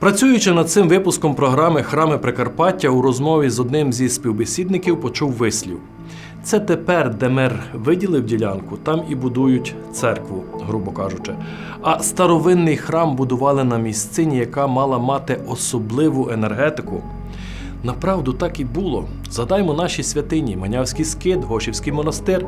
Працюючи над цим випуском програми Храми Прикарпаття у розмові з одним зі співбесідників почув вислів. Це тепер, де мер виділив ділянку, там і будують церкву, грубо кажучи. А старовинний храм будували на місцині, яка мала мати особливу енергетику. Направду так і було. Задаймо наші святині, Манявський скит, Гошівський монастир.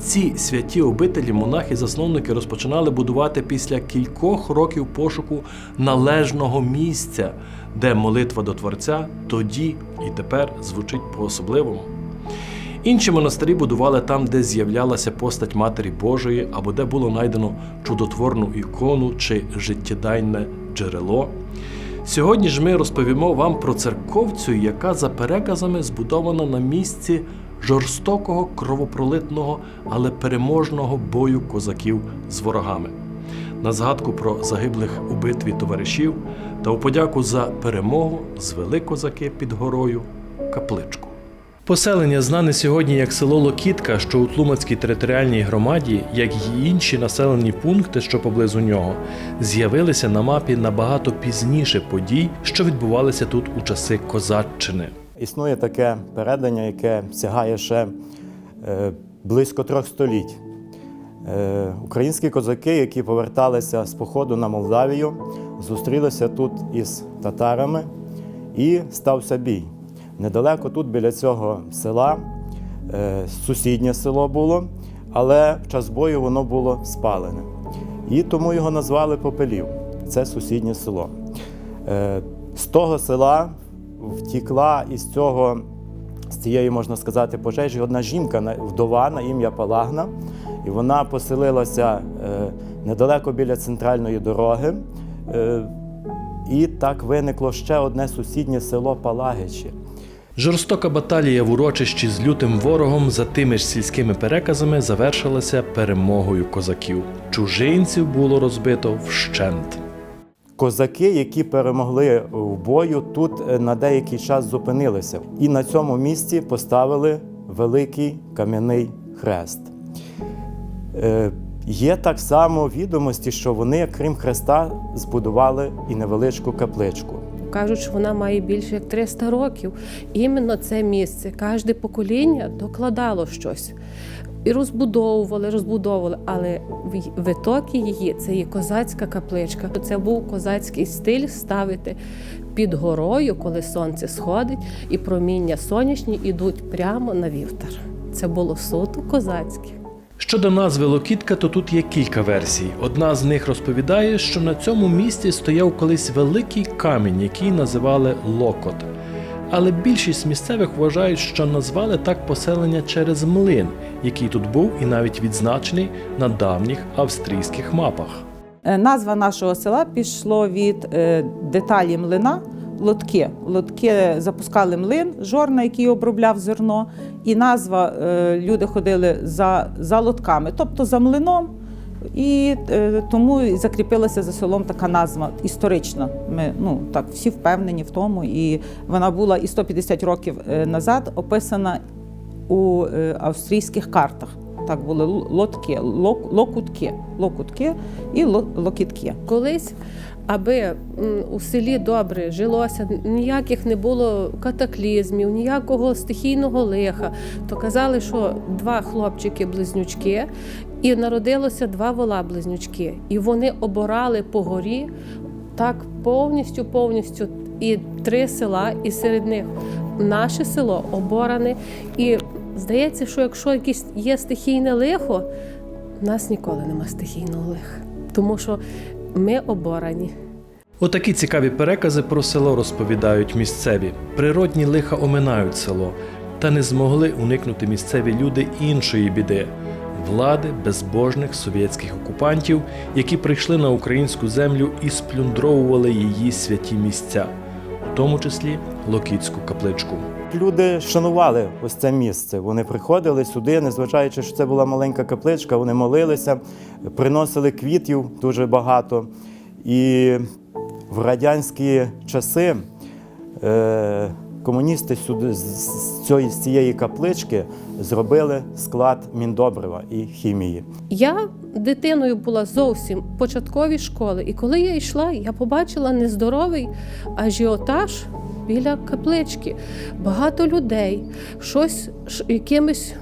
Ці святі обителі монахи-засновники розпочинали будувати після кількох років пошуку належного місця, де молитва до Творця тоді і тепер звучить по-особливому. Інші монастирі будували там, де з'являлася постать Матері Божої, або де було знайдено чудотворну ікону чи життєдайне джерело. Сьогодні ж ми розповімо вам про церковцю, яка за переказами збудована на місці жорстокого кровопролитного, але переможного бою козаків з ворогами. На згадку про загиблих у битві товаришів та у подяку за перемогу звели козаки під горою капличку. Поселення знане сьогодні як село Локітка, що у Тлумацькій територіальній громаді, як і інші населені пункти, що поблизу нього, з'явилися на мапі набагато пізніше подій, що відбувалися тут у часи козаччини. Існує таке передання, яке сягає ще е, близько трьох століть. Е, Українські козаки, які поверталися з походу на Молдавію, зустрілися тут із татарами і стався бій. Недалеко тут біля цього села е, сусіднє село було, але в час бою воно було спалене. І тому його назвали Попелів. Це сусіднє село. Е, З того села втікла із цього, з цієї, можна сказати, пожежі одна жінка, вдова на ім'я Палагна. І вона поселилася е, недалеко біля центральної дороги. І так виникло ще одне сусіднє село Палагичі. Жорстока баталія в урочищі з лютим ворогом за тими ж сільськими переказами завершилася перемогою козаків. Чужинців було розбито вщент. Козаки, які перемогли в бою, тут е, на деякий час зупинилися і на цьому місці поставили великий кам'яний хрест. Е, Є так само відомості, що вони, крім хреста, збудували і невеличку капличку. Кажуть, що вона має більше як 300 років. Іменно це місце, кожне покоління докладало щось. І розбудовували, розбудовували, але в- витоки її це є козацька капличка. Це був козацький стиль ставити під горою, коли сонце сходить, і проміння сонячні йдуть прямо на вівтар. Це було суто козацьке. Щодо назви Локітка, то тут є кілька версій. Одна з них розповідає, що на цьому місці стояв колись великий камінь, який називали Локот. Але більшість місцевих вважають, що назвали так поселення через млин, який тут був і навіть відзначений на давніх австрійських мапах. Е, Назва нашого села пішло від е, деталі млина лотки. Лотки запускали млин, жорна, який обробляв зерно, і назва е, люди ходили за, за лотками, тобто за млином. І е, тому закріпилася за селом така назва історична. Ми ну так всі впевнені в тому. І вона була і 150 років е, назад описана у австрійських картах. Так були лотки, лок, локутки, локутки і локітки. Колись, аби у селі добре жилося, ніяких не було катаклізмів, ніякого стихійного лиха, то казали, що два хлопчики-близнючки, і народилося два вола-близнючки. І вони оборали по горі так повністю, повністю. І три села, і серед них наше село оборане. І здається, що якщо якесь є стихійне лихо, у нас ніколи нема стихійного лиха, тому що ми оборані. Отакі цікаві перекази про село розповідають місцеві. Природні лиха оминають село, та не змогли уникнути місцеві люди іншої біди влади безбожних совєтських окупантів, які прийшли на українську землю і сплюндровували її святі місця, у тому числі Локітську капличку. Люди шанували ось це місце. Вони приходили сюди, незважаючи, що це була маленька капличка, вони молилися, приносили квітів дуже багато. І в радянські часи е, комуністи сюди з- цієї, цієї каплички зробили склад міндобрива і хімії. Я дитиною була зовсім в початковій школи, і коли я йшла, я побачила нездоровий ажіотаж біля каплички. Багато людей, щось якимись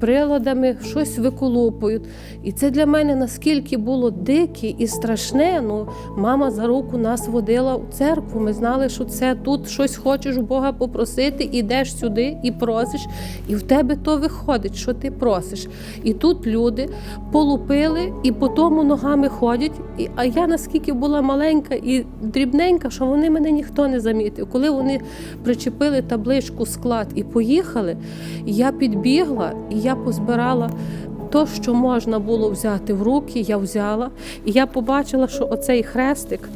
приладами, щось виколупують. І це для мене наскільки було дике і страшне. Ну, мама за руку нас водила у церкву. Ми знали, що це тут щось хочеш у Бога попросити, ідеш сюди і просиш, і в тебе то виходить, що ти просиш. І тут люди полупили і по тому ногами ходять. І, а я наскільки була маленька і дрібненька, що вони мене ніхто не замітив. Коли вони причепили табличку склад і поїхали, я підбігла і я позбирала. То, що можна було взяти в руки, я взяла, і я побачила, що оцей хрестик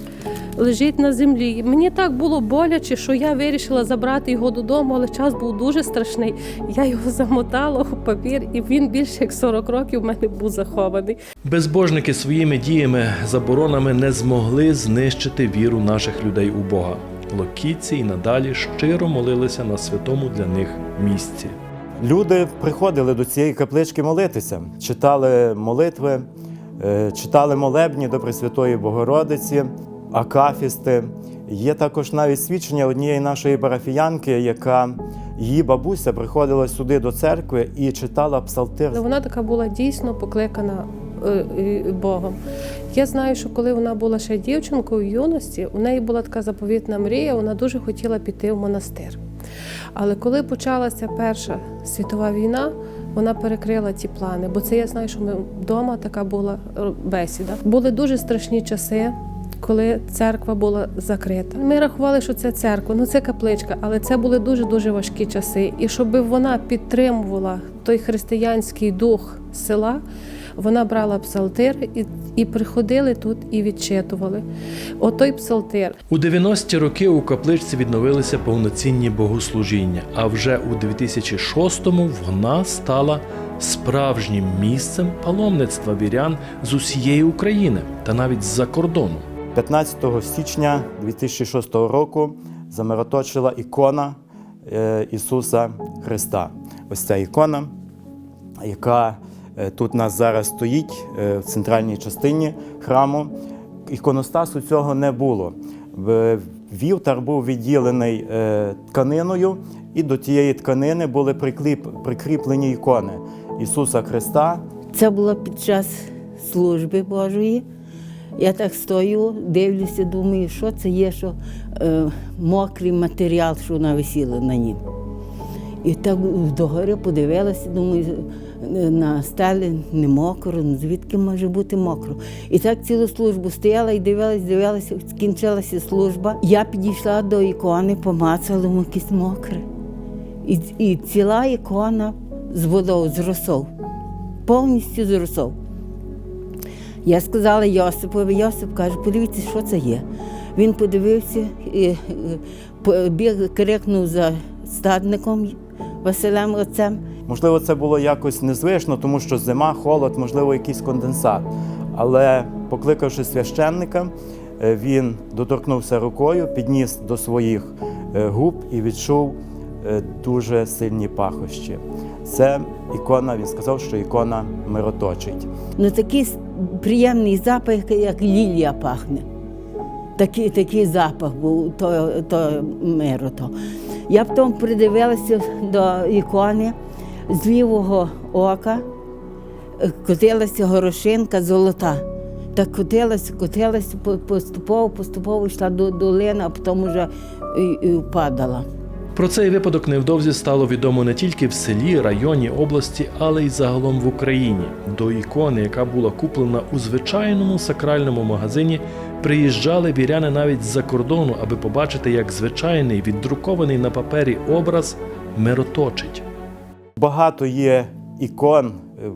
лежить на землі. Мені так було боляче, що я вирішила забрати його додому, але час був дуже страшний. Я його замотала у папір, і він більше як 40 років в мене був захований. Безбожники своїми діями, заборонами не змогли знищити віру наших людей у Бога. Локійці й надалі щиро молилися на святому для них місці. Люди приходили до цієї каплички молитися, читали молитви, е, читали молебні до Пресвятої Богородиці, акафісти. Є також навіть свідчення однієї нашої парафіянки, яка її бабуся приходила сюди до церкви і читала псалтир. Вона така була дійсно покликана е, Богом. Я знаю, що коли вона була ще дівчинкою в юності, у неї була така заповітна мрія, вона дуже хотіла піти в монастир. Але коли почалася Перша світова війна, вона перекрила ті плани, бо це я знаю, що ми вдома така була бесіда. Були дуже страшні часи. Коли церква була закрита, ми рахували, що це церква, ну це капличка, але це були дуже дуже важкі часи. І щоб вона підтримувала той християнський дух села, вона брала псалтир і, і приходили тут і відчитували. Отой псалтир. У 90-ті роки у капличці відновилися повноцінні богослужіння, а вже у 2006-му вона стала справжнім місцем паломництва вірян з усієї України та навіть з-за кордону. 15 січня 2006 року замироточила ікона е, Ісуса Христа. Ось ця ікона, яка тут у нас зараз стоїть е, в центральній частині храму. Іконостасу цього не було. Вівтар був відділений е, тканиною, і до тієї тканини були прикліп, прикріплені ікони Ісуса Христа, Це було під час служби Божої. Я так стою, дивлюся, думаю, що це є, що е, мокрий матеріал, що нависіло на нім. І так догори подивилася, думаю, на стелі не мокро, ну звідки може бути мокро. І так цілу службу стояла і дивилась, дивилася, скінчилася служба. Я підійшла до ікони, помацала якесь мокре. І, і ціла ікона з водою, з росою. Повністю з росою. Я сказала Йосипові, Йосип каже, подивіться, що це є. Він подивився і е, побіг, крикнув за стадником Василем отцем. Можливо, це було якось незвично, тому що зима, холод, можливо, якийсь конденсат. Але покликавши священника, е, він доторкнувся рукою, підніс до своїх е, губ і відчув е, дуже сильні пахощі. Це ікона, він сказав, що ікона мироточить. Ну такий приємний запах, як лілія пахне. Такий, такий запах був то, то миру. То. Я потім придивилася до ікони з лівого ока, котилася горошинка золота. Так котилася, котилася, поступово, поступово йшла до долини, а потім вже і, і впадала. Про цей випадок невдовзі стало відомо не тільки в селі, районі, області, але й загалом в Україні. До ікони, яка була куплена у звичайному сакральному магазині, приїжджали віряни навіть з-за кордону, аби побачити, як звичайний віддрукований на папері образ мироточить. Багато є ікон, е,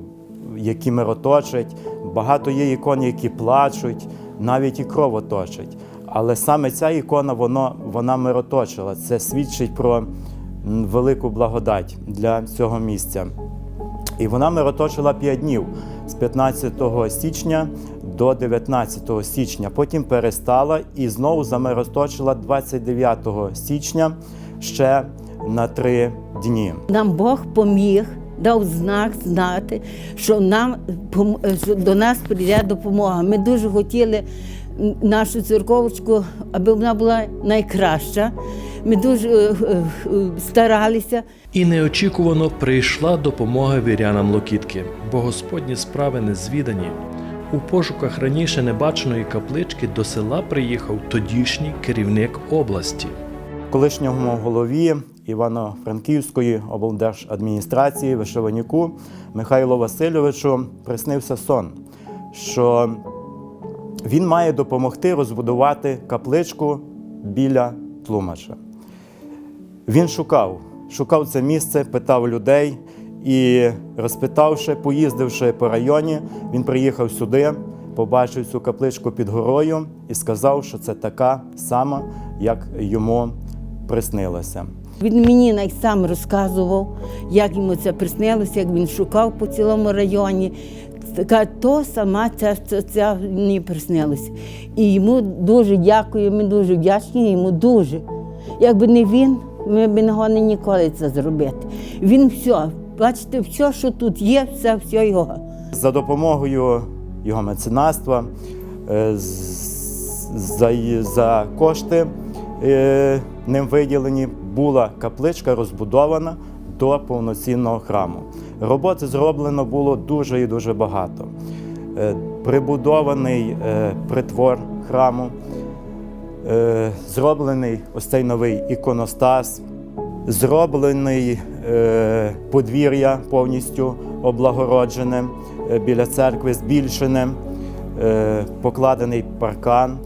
які мироточать, багато є ікон, які плачуть, навіть і кровоточать. Але саме ця ікона воно, вона мироточила. Це свідчить про велику благодать для цього місця. І вона мироточила 5 днів з 15 січня до 19 січня. Потім перестала і знову замироточила 29 січня ще на три дні. Нам Бог поміг, дав знак знати, що нам що до нас прийде допомога. Ми дуже хотіли нашу церковочку, аби вона була найкраща. Ми дуже е, е, е, старалися. І неочікувано прийшла допомога вірянам Локітки, бо господні справи не звідані. У пошуках раніше небаченої каплички до села приїхав тодішній керівник області. колишньому голові Івано-Франківської облдержадміністрації Вишиванюку Михайлу Васильовичу приснився сон, що він має допомогти розбудувати капличку біля Тлумача. Він шукав, шукав це місце, питав людей і, розпитавши, поїздивши по районі, він приїхав сюди, побачив цю капличку під горою і сказав, що це така сама, як йому приснилося. Він мені навіть сам розказував, як йому це приснилося, як він шукав по цілому районі. Така то сама ця, ця, мені приснилося. І йому дуже дякую, ми дуже вдячні йому дуже. Якби не він, ми б не могли ніколи це зробити. Він все, бачите, все, що тут є, все, все його. За допомогою його меценатства, е, за, за кошти е, ним виділені, була капличка розбудована до повноцінного храму. Роботи зроблено було дуже і дуже багато. Е, Прибудований е, притвор храму, е, зроблений ось цей новий іконостас, зроблений подвір'я повністю облагороджене біля церкви, збільшене, покладений паркан,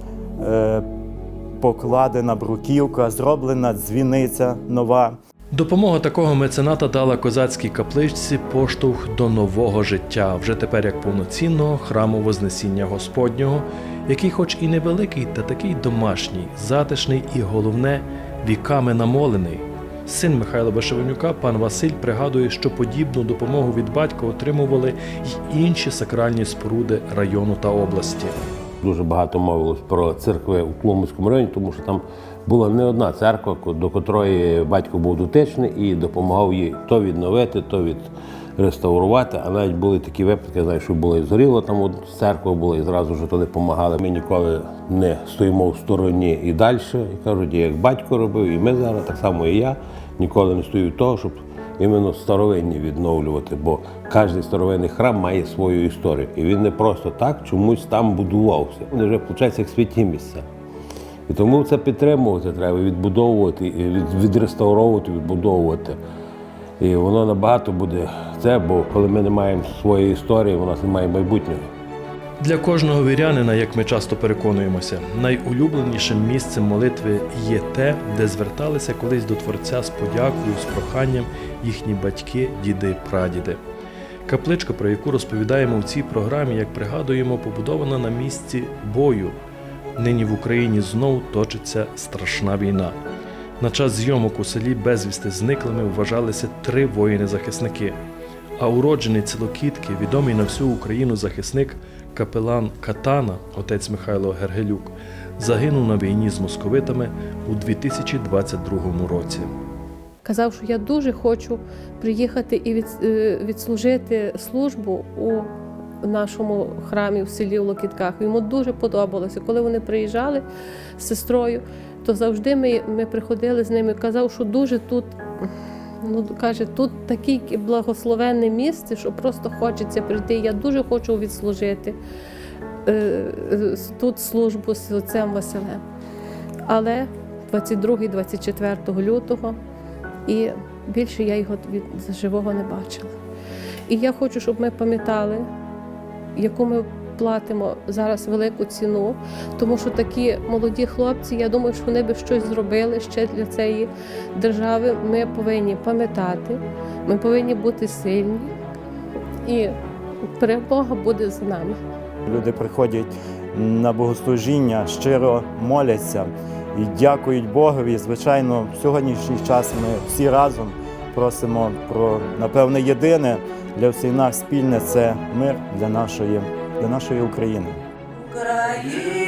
покладена бруківка, зроблена дзвіниця нова. Допомога такого мецената дала козацькій капличці поштовх до нового життя, вже тепер як повноцінного храму Вознесіння Господнього, який, хоч і невеликий, та такий домашній, затишний і головне віками намолений. Син Михайла Вишиванюка, пан Василь, пригадує, що подібну допомогу від батька отримували й інші сакральні споруди району та області. Дуже багато мовилось про церкви у Тлумацькому районі, тому що там була не одна церква, до котрої батько був дотичний і допомагав їй то відновити, то відреставрувати. А навіть були такі випадки, я що було і згоріло там церква була, і зразу ж туди допомагали. Ми ніколи не стоїмо в стороні і далі. І кажуть, як батько робив, і ми зараз, так само і я, ніколи не стою того, щоб іменно старовинні відновлювати, бо кожен старовинний храм має свою історію. І він не просто так чомусь там будувався. Вони вже, виходить, як святі місця. І тому це підтримувати треба, відбудовувати, від- відреставровувати, відбудовувати. І воно набагато буде це, бо коли ми не маємо своєї історії, у нас немає майбутнього. Для кожного вірянина, як ми часто переконуємося, найулюбленішим місцем молитви є те, де зверталися колись до Творця з подякою, з проханням їхні батьки, діди, прадіди. Капличка, про яку розповідаємо в цій програмі, як пригадуємо, побудована на місці бою. Нині в Україні знов точиться страшна війна. На час зйомок у селі безвісти зниклими вважалися три воїни-захисники. А уроджений Целокітки, відомий на всю Україну захисник капелан Катана, отець Михайло Гергелюк, загинув на війні з московитами у 2022 році. Казав, що я дуже хочу приїхати і е, відслужити службу у нашому храмі в селі в Локітках. Йому дуже подобалося. Коли вони приїжджали з сестрою, то завжди ми, ми приходили з ними. Казав, що дуже тут. Ну, каже, тут таке благословенне місце, що просто хочеться прийти. Я дуже хочу відслужити е, е, тут службу з отцем Василем. Але 22-24 лютого і більше я його від живого не бачила. І я хочу, щоб ми пам'ятали, яку ми платимо зараз велику ціну, тому що такі молоді хлопці, я думаю, що вони би щось зробили ще для цієї держави. Ми повинні пам'ятати, ми повинні бути сильні, і перемога буде за нами. Люди приходять на богослужіння, щиро моляться і дякують Богові. Звичайно, в сьогоднішній час ми всі разом просимо про напевне єдине для всіх нас спільне це мир для нашої, для нашої України. Україно,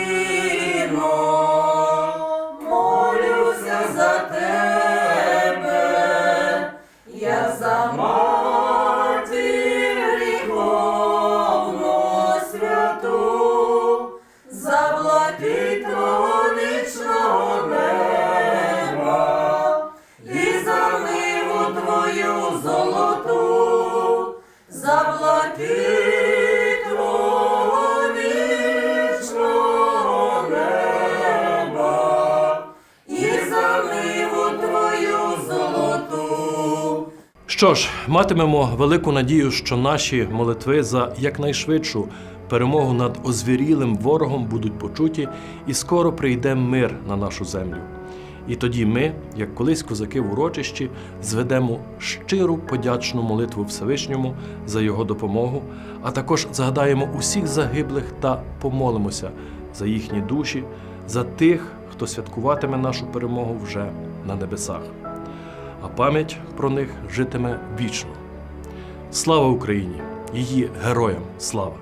Що ж, матимемо велику надію, що наші молитви за якнайшвидшу перемогу над озвірілим ворогом будуть почуті, і скоро прийде мир на нашу землю. І тоді ми, як колись козаки в урочищі, зведемо щиру подячну молитву Всевишньому за його допомогу, а також згадаємо усіх загиблих та помолимося за їхні душі, за тих, хто святкуватиме нашу перемогу вже на небесах. А пам'ять про них житиме вічно. Слава Україні! Її героям слава!